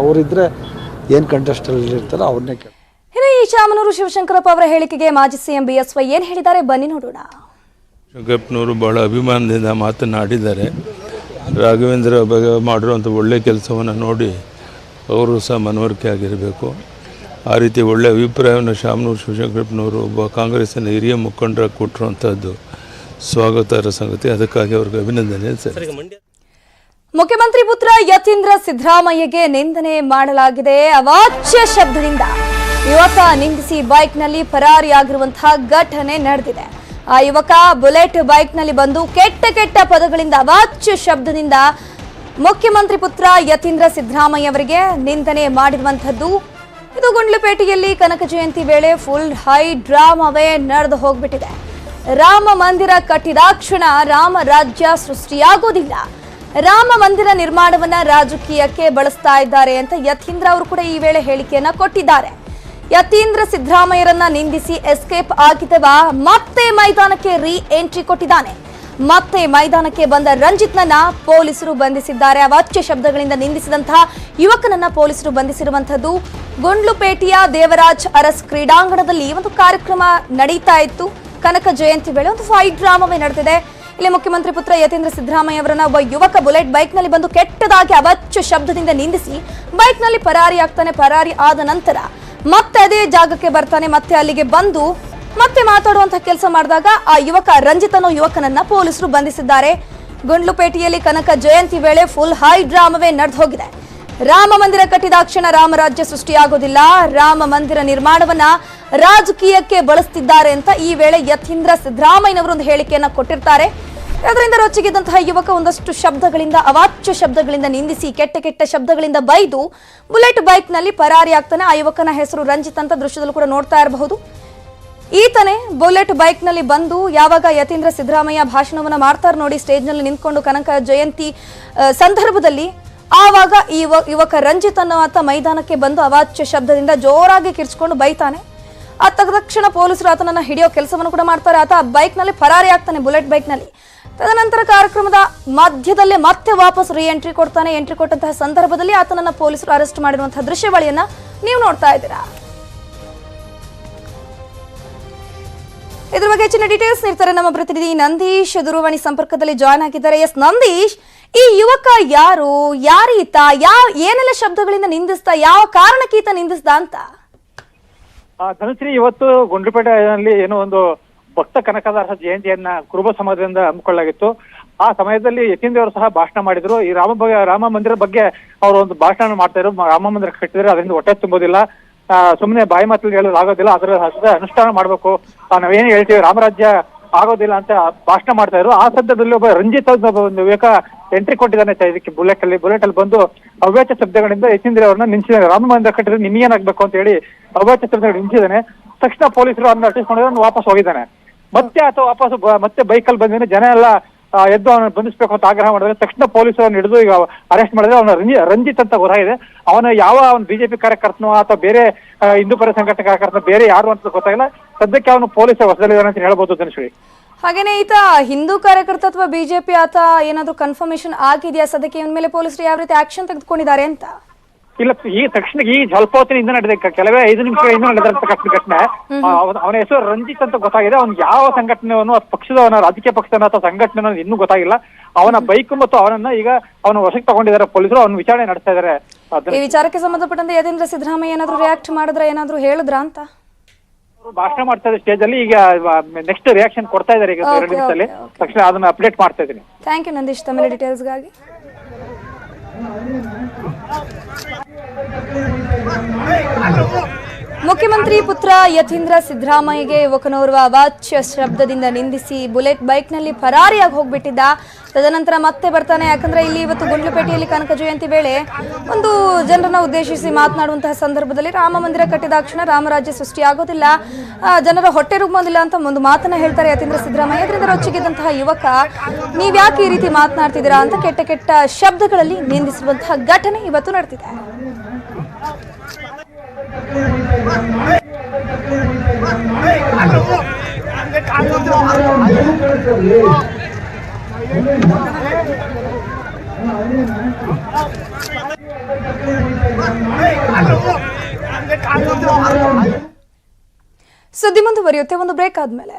ಅವರಿದ್ದರೆ ಏನು ಕಂಟೆಸ್ಟಲ್ಲಿ ಇರ್ತಾರೋ ಅವ್ರನ್ನೇ ಕೇಳಿ ಇನ್ನು ಈ ಶಾಮನೂರು ಶಿವಶಂಕರಪ್ಪ ಅವರ ಹೇಳಿಕೆಗೆ ಮಾಜಿ ಸಿಎಂ ಬಿಎಸ್ವೈ ಏನು ಹೇಳಿದ್ದಾರೆ? ಬನ್ನಿ ನೋಡೋಣ. ಶಂಕರಪ್ಪನವರು ಬಹಳ ಅಭಿಮಾನದಿಂದ ಮಾತನಾಡಿದ್ದಾರೆ. ರಾಘವೇಂದ್ರ ಬಗ್ಗೆ ಮಾಡಿರುವಂಥ ಒಳ್ಳೆಯ ಕೆಲಸವನ್ನು ನೋಡಿ ಅವರು ಸಹ ಮನವರಿಕೆ ಆಗಿರಬೇಕು. ಆ ರೀತಿ ಒಳ್ಳೆಯ ಅಭಿಪ್ರಾಯವನ್ನು ಶಾಮನೂರು ಶಿವಶಂಕರಪ್ಪನವರು ಒಬ್ಬ ಕಾಂಗ್ರೆಸ್ಸಿನ ಹಿರಿಯ ಮುಖಂಡರಾಗಿ ಕೊಟ್ಟಿರುವಂಥದ್ದು ಸ್ವಾಗತಾರ್ಹ ಸಂಗತಿ. ಅದಕ್ಕಾಗಿ ಅವ್ರಿಗೆ ಅಭಿನಂದನೆ ಸರಿ ಮುಖ್ಯಮಂತ್ರಿ ಪುತ್ರ ಯತೀಂದ್ರ ಸಿದ್ದರಾಮಯ್ಯಗೆ ನಿಂದನೆ ಮಾಡಲಾಗಿದೆ ಅವಾಚ್ಯ ಶಬ್ದದಿಂದ. ಯುವಕ ನಿಂದಿಸಿ ಬೈಕ್ನಲ್ಲಿ ಪರಾರಿಯಾಗಿರುವಂತಹ ಘಟನೆ ನಡೆದಿದೆ. ಆ ಯುವಕ ಬುಲೆಟ್ ಬೈಕ್ನಲ್ಲಿ ಬಂದು ಕೆಟ್ಟ ಕೆಟ್ಟ ಪದಗಳಿಂದ, ಅವಾಚ್ಯ ಶಬ್ದದಿಂದ ಮುಖ್ಯಮಂತ್ರಿ ಪುತ್ರ ಯತೀಂದ್ರ ಸಿದ್ದರಾಮಯ್ಯ ಅವರಿಗೆ ನಿಂದನೆ ಮಾಡಿರುವಂಥದ್ದು. ಇದು ಗುಂಡ್ಲುಪೇಟೆಯಲ್ಲಿ ಕನಕ ಜಯಂತಿ ವೇಳೆ ಫುಲ್ ಹೈ ಡ್ರಾಮಾವೇ ನಡೆದು ಹೋಗ್ಬಿಟ್ಟಿದೆ. ರಾಮ ಮಂದಿರ ಕಟ್ಟಿದಾಕ್ಷಣ ರಾಮ ರಾಜ್ಯ ಸೃಷ್ಟಿಯಾಗೋದಿಲ್ಲ. ರಾಮ ಮಂದಿರ ನಿರ್ಮಾಣವನ್ನ ರಾಜಕೀಯಕ್ಕೆ ಬಳಸ್ತಾ ಇದ್ದಾರೆ ಅಂತ ಯತೀಂದ್ರ ಅವರು ಕೂಡ ಈ ವೇಳೆ ಹೇಳಿಕೆಯನ್ನ ಕೊಟ್ಟಿದ್ದಾರೆ. ಯತೀಂದ್ರ ಸಿದ್ದರಾಮಯ್ಯರನ್ನ ನಿಂದಿಸಿ ಎಸ್ಕೇಪ್ ಆಗಿದ್ದವ ಮತ್ತೆ ಮೈದಾನಕ್ಕೆ ರೀ ಎಂಟ್ರಿ ಕೊಟ್ಟಿದ್ದಾನೆ. ಮತ್ತೆ ಮೈದಾನಕ್ಕೆ ಬಂದ ರಂಜಿತ್ನನ್ನ ಪೊಲೀಸರು ಬಂಧಿಸಿದ್ದಾರೆ. ಅವಾಚ್ಯ ಶಬ್ದಗಳಿಂದ ನಿಂದಿಸಿದಂತಹ ಯುವಕನನ್ನ ಪೊಲೀಸರು ಬಂಧಿಸಿರುವಂತದ್ದು ಗುಂಡ್ಲುಪೇಟೆಯ ದೇವರಾಜ್ ಅರಸ್ ಕ್ರೀಡಾಂಗಣದಲ್ಲಿ ಒಂದು ಕಾರ್ಯಕ್ರಮ ನಡೀತಾ ಇತ್ತು. ಕನಕ ಜಯಂತಿ ವೇಳೆ ಒಂದು ಫೈಟ್ ಡ್ರಾಮವೇ ನಡೆದಿದೆ. ಇಲ್ಲಿ ಮುಖ್ಯಮಂತ್ರಿ ಪುತ್ರ ಯತೀಂದ್ರ ಸಿದ್ದರಾಮಯ್ಯ ಅವರನ್ನ ಒಬ್ಬ ಯುವಕ ಬುಲೆಟ್ ಬೈಕ್ನಲ್ಲಿ ಬಂದು ಕೆಟ್ಟದಾಗಿ ಅವಚ್ಚು ಶಬ್ದದಿಂದ ನಿಂದಿಸಿ ಬೈಕ್ನಲ್ಲಿ ಪರಾರಿ ಆಗ್ತಾನೆ, ಪರಾರಿ ಆದ ನಂತರ ಮತ್ತೆ ಅದೇ ಜಾಗಕ್ಕೆ ಬರ್ತಾನೆ, ಮತ್ತೆ ಅಲ್ಲಿಗೆ ಬಂದು ಮತ್ತೆ ಮಾತಾಡುವಂತಹ ಕೆಲಸ ಮಾಡಿದಾಗ ಆ ಯುವಕ ರಂಜಿತ್ ಅನ್ನೋ ಯುವಕನನ್ನ ಪೊಲೀಸರು ಬಂಧಿಸಿದ್ದಾರೆ. ಗುಂಡ್ಲುಪೇಟೆಯಲ್ಲಿ ಕನಕ ಜಯಂತಿ ವೇಳೆ ಫುಲ್ ಹೈ ಡ್ರಾಮವೇ ನಡೆದು ಹೋಗಿದೆ. ರಾಮ ಮಂದಿರ ಕಟ್ಟಿದಾಕ್ಷಣ ರಾಮರಾಜ್ಯ ಸೃಷ್ಟಿಯಾಗೋದಿಲ್ಲ ರಾಮ ಮಂದಿರ ನಿರ್ಮಾಣವನ್ನ ರಾಜಕೀಯಕ್ಕೆ ಬಳಸ್ತಿದ್ದಾರೆ ಅಂತ ಈ ವೇಳೆ ಯತೀಂದ್ರ ಸಿದ್ದರಾಮಯ್ಯನವರು ಒಂದು ಹೇಳಿಕೆಯನ್ನ ಕೊಟ್ಟಿರ್ತಾರೆ. ಅದರಿಂದ ರೊಚ್ಚಿಗೆದ್ದಂತಹ ಯುವಕ ಒಂದಷ್ಟು ಶಬ್ದಗಳಿಂದ, ಅವಾಚ್ಯ ಶಬ್ದಗಳಿಂದ ನಿಂದಿಸಿ, ಕೆಟ್ಟ ಕೆಟ್ಟ ಶಬ್ದಗಳಿಂದ ಬೈದು ಬುಲೆಟ್ ಬೈಕ್ನಲ್ಲಿ ಪರಾರಿ ಆಗ್ತಾನೆ. ಆ ಯುವಕನ ಹೆಸರು ರಂಜಿತ್ ಅಂತ ದೃಶ್ಯದಲ್ಲೂ ಕೂಡ ನೋಡ್ತಾ ಇರಬಹುದು. ಈತನೇ ಬುಲೆಟ್ ಬೈಕ್ನಲ್ಲಿ ಬಂದು ಯಾವಾಗ ಯತೀಂದ್ರ ಸಿದ್ದರಾಮಯ್ಯ ಭಾಷಣವನ್ನ ಮಾಡ್ತಾರೆ ನೋಡಿ ಸ್ಟೇಜ್ನಲ್ಲಿ ನಿಂತ್ಕೊಂಡು ಕನಕ ಜಯಂತಿ ಸಂದರ್ಭದಲ್ಲಿ ಆವಾಗ ಈ ಯುವಕ ರಂಜಿತ್ ಅನ್ನೋ ಆತ ಮೈದಾನಕ್ಕೆ ಬಂದು ಅವಾಚ್ಯ ಶಬ್ದದಿಂದ ಜೋರಾಗಿ ಕಿರ್ಚ್ಕೊಂಡು ಬೈತಾನೆ. ಆ ತಕ್ಷಣ ಪೊಲೀಸರು ಆತನನ್ನ ಹಿಡಿಯೋ ಕೆಲಸವನ್ನು ಕೂಡ ಮಾಡ್ತಾರೆ. ಆತ ಬೈಕ್ನಲ್ಲಿ ಪರಾರಿ ಆಗ್ತಾನೆ, ಬುಲೆಟ್ ಬೈಕ್ನಲ್ಲಿ ತದನಂತರ ಕಾರ್ಯಕ್ರಮದ ಮಧ್ಯದಲ್ಲೇ ಮತ್ತೆ ವಾಪಸ್ ರೀ ಎಂಟ್ರಿ ಕೊಡ್ತಾನೆ. ಎಂಟ್ರಿ ಕೊಟ್ಟಂತಹ ಸಂದರ್ಭದಲ್ಲಿ ಆತನನ್ನ ಪೊಲೀಸರು ಅರೆಸ್ಟ್ ಮಾಡಿರುವಂತಹ ದೃಶ್ಯಾವಳಿಯನ್ನ ನೀವು ನೋಡ್ತಾ ಇದ್ದೀರಾ. ಇದ್ರ ಬಗ್ಗೆ ಹೆಚ್ಚಿನ ಡೀಟೇಲ್ಸ್ ನೀಡ್ತಾರೆ ನಮ್ಮ ಪ್ರತಿನಿಧಿ ನಂದೀಶ್ ದೂರವಾಣಿ ಸಂಪರ್ಕದಲ್ಲಿ ಜಾಯ್ನ್ ಆಗಿದ್ದಾರೆ. ಎಸ್ ನಂದೀಶ್. ಈ ಯುವಕ ಯಾರು? ಯಾರೀತ? ಯಾವ ಏನೆಲ್ಲ ಶಬ್ದಗಳಿಂದ ನಿಂದಿಸ್ತಾ, ಯಾವ ಕಾರಣಕ್ಕೆ ಈತ ನಿಂದಿಸ್ದ ಅಂತ? ಧನುಶ್ರೀ, ಇವತ್ತು ಗುಂಡ್ಲುಪೇಟೆಯಲ್ಲಿ ಏನೋ ಒಂದು ಭಕ್ತ ಕನಕದಾಸ ಜಯಂತಿಯನ್ನ ಕುರುಬ ಸಮಾಜದಿಂದ ಹಮ್ಮಿಕೊಳ್ಳಲಾಗಿತ್ತು. ಆ ಸಮಯದಲ್ಲಿ ಯತೀಂದ್ರ ಅವರು ಸಹ ಭಾಷಣ ಮಾಡಿದ್ರು. ಈ ರಾಮ ರಾಮ ಮಂದಿರ ಬಗ್ಗೆ ಅವರು ಒಂದು ಭಾಷಣ ಮಾಡ್ತಾ ಇದ್ರು. ರಾಮ ಮಂದಿರ ಕಟ್ಟಿದ್ರೆ ಅದರಿಂದ ಹೊಟ್ಟೆ ತುಂಬೋದಿಲ್ಲ. ಸುಮ್ಮನೆ ಬಾಯಿ ಮಾತಲ್ಲಿ ಹೇಳೋದು ಆಗೋದಿಲ್ಲ. ಅದರ ಅನುಷ್ಠಾನ ಮಾಡ್ಬೇಕು. ನಾವೇನು ಹೇಳ್ತೀವಿ, ರಾಮರಾಜ್ಯ ಆಗೋದಿಲ್ಲ ಅಂತ ಭಾಷಣ ಮಾಡ್ತಾ ಇದ್ರು. ಆ ಸಂದರ್ಭದಲ್ಲಿ ಒಬ್ಬ ರಂಜಿತ್ ಒಂದು ಯುವಕ ಎಂಟ್ರಿ ಕೊಟ್ಟಿದ್ದಾನೆ ಇದಕ್ಕೆ ಬುಲೆಟ್ ಅಲ್ಲಿ. ಬುಲೆಟ್ ಅಲ್ಲಿ ಬಂದು ಅವ್ಯಾಚ ಶಬ್ದಗಳಿಂದ ಯಶೀಂದ್ರ ಅವ್ರನ್ನ ನಿಂತಿದ್ದಾನೆ ರಾಮ ಮಂದಿರ ಕಟ್ಟಿದ್ರೆ ನಿಮಗೇನಾಗ್ಬೇಕು ಅಂತ ಹೇಳಿ ಅವ್ಯಾಚ ಶಬ್ದಗಳು ನಿಂತಿದ್ದಾನೆ. ತಕ್ಷಣ ಪೊಲೀಸರು ಅವ್ನ ಅಟ್ಟಿಸ್ಕೊಂಡು ಅವ್ನು ವಾಪಸ್ ಹೋಗಿದ್ದಾನೆ. ಮತ್ತೆ ಅಥವಾ ವಾಪಸ್ ಮತ್ತೆ ಮತ್ತೆ ಬೈಕಲ್ಲಿ ಬಂದಿದ್ದಾನೆ. ಜನ ಎಲ್ಲ ಎದ್ದು ಅವನ ಬಂಧಿಸಬೇಕು ಅಂತ ಆಗ್ರಹ ಮಾಡಿದ್ರೆ ತಕ್ಷಣ ಪೊಲೀಸರು ಅವನ್ನ ಹಿಡಿದು ಈಗ ಅರೆಸ್ಟ್ ಮಾಡಿದ್ರೆ ಅವನ ರಂಜಿ, ರಂಜಿತ್ ಅಂತ ಗೊತ್ತಾಗಿದೆ ಅವನ ಯಾವ ಅವನ ಬಿಜೆಪಿ ಕಾರ್ಯಕರ್ತನೋ ಅಥವಾ ಬೇರೆ ಹಿಂದೂ ಪರ ಸಂಘಟನೆ ಕಾರ್ಯಕರ್ತನ ಬೇರೆ ಯಾರು ಅಂತ ಗೊತ್ತಾಗಿಲ್ಲ. ಸದ್ಯಕ್ಕೆ ಅವನು ಪೊಲೀಸ್ ಹೊಸದಲ್ಲಿದ್ದಾನೆ ಅಂತ ಹೇಳ್ಬೋದು ಧನುಶ್ರೀ. ಹಾಗೇನೆ ಈತ ಹಿಂದೂ ಕಾರ್ಯಕರ್ತತ್ವ ಅಥವಾ ಬಿಜೆಪಿ ಆತ ಏನಾದ್ರೂ ಕನ್ಫರ್ಮೇಶನ್ ಆಗಿದೆಯಾ? ಸದ್ಯಕ್ಕೆ ಇವನ್ ಮೇಲೆ ಪೊಲೀಸರು ಯಾವ ರೀತಿ ಆಕ್ಷನ್ ತೆಗೆದುಕೊಂಡಿದ್ದಾರೆ ಅಂತ? ಇಲ್ಲ ಈ ತಕ್ಷಣ ಈ ಹೊತ್ತಿನಿಂದ ನಡೆದ ಕೆಲವೇ ಐದು ನಿಮಿಷಗಳ ಹಿಂದೆ ನಡೆದಂತ ಘಟನೆ ಅವನ ಅವನ ಹೆಸರು ರಂಜಿತ್ ಅಂತ ಗೊತ್ತಾಗಿದೆ. ಅವ್ನು ಯಾವ ಸಂಘಟನೆಯನ್ನು ಅಥವಾ ಪಕ್ಷದವನ ರಾಜಕೀಯ ಪಕ್ಷದ ಅಥವಾ ಸಂಘಟನೆ ಇನ್ನೂ ಗೊತ್ತಾಗಿಲ್ಲ. ಅವನ ಬೈಕ್ ಮತ್ತು ಅವನನ್ನ ಈಗ ಅವನ ವಶಕ್ಕೆ ತಗೊಂಡಿದ್ದಾರೆ ಪೊಲೀಸರು. ಅವನ ವಿಚಾರಣೆ ನಡೆಸ್ತಾ ಇದ್ದಾರೆ. ಈ ವಿಚಾರಕ್ಕೆ ಸಂಬಂಧಪಟ್ಟಂತೆ ಯತೀಂದ್ರ ಸಿದ್ದರಾಮಯ್ಯ ಏನಾದ್ರು ರಿಯಾಕ್ಟ್ ಮಾಡಿದ್ರೆ ಏನಾದ್ರು ಹೇಳಿದ್ರ ಅಂತ? ಭಾಷಣ ಮಾಡ್ತಾ ಇದ್ದಾರೆ ಸ್ಟೇಜ್ ಅಲ್ಲಿ ಈಗ ನೆಕ್ಸ್ಟ್ ರಿಯಾಕ್ಷನ್ ಕೊಡ್ತಾ ಇದ್ದಾರೆ ಈಗ ಎರಡು Okay, ನಿಮಿಷದಲ್ಲಿ. okay. ತಕ್ಷಣ ಅದನ್ನ ಅಪ್ಡೇಟ್ ಮಾಡ್ತಾ ಇದ್ದೀನಿ. ಥ್ಯಾಂಕ್ ಯು ನಂದೀಶ್ ತಮ್ಮ ಡೀಟೇಲ್ಸ್ಗಾಗಿ ಮುಖ್ಯಮಂತ್ರಿ ಪುತ್ರ ಯತೀಂದ್ರ ಸಿದ್ದರಾಮಯ್ಯಗೆ ಯುವಕನೋರ್ವ ಅವಾಚ್ಯ ಶಬ್ದದಿಂದ ನಿಂದಿಸಿ ಬುಲೆಟ್ ಬೈಕ್ನಲ್ಲಿ ಪರಾರಿಯಾಗಿ ಹೋಗ್ಬಿಟ್ಟಿದ್ದ. ತದನಂತರ ಮತ್ತೆ ಬರ್ತಾನೆ. ಯಾಕಂದ್ರೆ ಇಲ್ಲಿ ಇವತ್ತು ಗುಂಡ್ಲುಪೇಟೆಯಲ್ಲಿ ಕನಕ ಜಯಂತಿ ವೇಳೆ ಒಂದು ಜನರನ್ನ ಉದ್ದೇಶಿಸಿ ಮಾತನಾಡುವಂತಹ ಸಂದರ್ಭದಲ್ಲಿ ರಾಮ ಮಂದಿರ ಕಟ್ಟಿದಾಕ್ಷಣ ರಾಮರಾಜ್ಯ ಸೃಷ್ಟಿಯಾಗೋದಿಲ್ಲ. ಜನರ ಹೊಟ್ಟೆ ರುಗ್ಬೋದಿಲ್ಲ ಅಂತ ಒಂದು ಮಾತನ್ನ ಹೇಳ್ತಾರೆ ಯತೀಂದ್ರ ಸಿದ್ದರಾಮಯ್ಯ. ಅದರಿಂದ ರೊಚ್ಚಿಗಿದ್ದಂತಹ ಯುವಕ, ನೀವ್ಯಾಕೆ ಈ ರೀತಿ ಮಾತನಾಡ್ತಿದ್ದೀರಾ ಅಂತ ಕೆಟ್ಟ ಕೆಟ್ಟ ಶಬ್ದಗಳಲ್ಲಿ ನಿಂದಿಸುವಂತಹ ಘಟನೆ ಇವತ್ತು ನಡೆದಿದೆ. ಸುದ್ದಿ ಮುಂದುವರಿಯುತ್ತೆ ಒಂದು ಬ್ರೇಕ್ ಆದ್ಮೇಲೆ.